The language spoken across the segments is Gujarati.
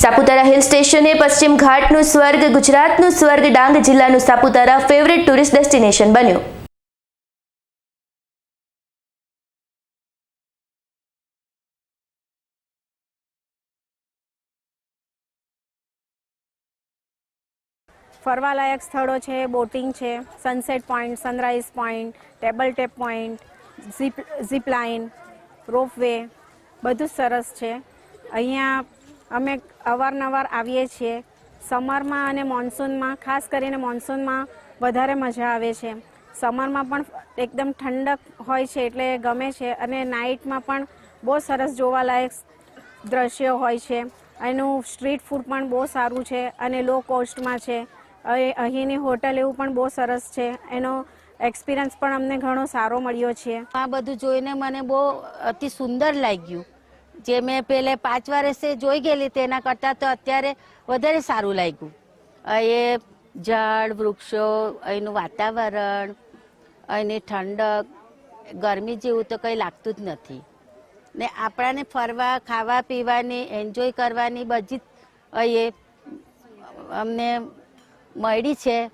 સાપુતારા હિલ સ્ટેશન પશ્ચિમ ઘાટનું સ્વર્ગ, ગુજરાતનું સ્વર્ગ, ડાંગ જિલ્લાનું સાપુતારા ફેવરેટ ટુરિસ્ટ ડેસ્ટિનેશન બન્યું. ફરવાલાયક સ્થળો છે, બોટિંગ છે sunset point sunrise point table top point zip zip line ropeway બધું સરસ છે. અહીંયા અમે અવારનવાર આવીએ છીએ. સમરમાં અને મોન્સૂનમાં ખાસ કરીને મોન્સૂનમાં વધારે મજા આવે છે. સમરમાં પણ એકદમ ઠંડક હોય છે એટલે ગમે છે અને નાઇટમાં પણ બહુ સરસ જોવાલાયક દ્રશ્યો હોય છે. એનું સ્ટ્રીટ ફૂડ પણ બહુ સારું છે અને લો કોસ્ટમાં છે. અહીં, અહીંની હોટલ એવું પણ બહુ સરસ છે. એનો એક્સપિરિયન્સ પણ અમને ઘણો સારો મળ્યો છે. આ બધું જોઈને મને બહુ અતિ સુંદર લાગ્યું. જે મેં પેલે પાંચ વર્ષે જોઈ ગયેલી તેના કરતાં તો અત્યારે વધારે સારું લાગ્યું. એ ઝાડ વૃક્ષો, અહીંનું વાતાવરણ, અહીંની ઠંડક, ગરમી જેવું તો કંઈ લાગતું જ નથી. ને આપણાને ફરવા, ખાવા, પીવાની, એન્જોય કરવાની બધી જ અમને મળી છે.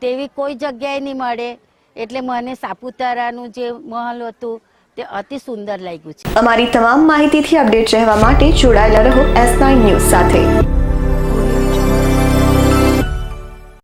તેવી કોઈ જગ્યાએ નહીં મળે. એટલે મને સાપુતારાનું જે મહલ હતું તે અતિ સુંદર લાગ્યું છે. અમારી તમામ માહિતીથી અપડેટ રહેવા માટે જોડાયેલા રહો એસ નાઇન ન્યૂઝ સાથે.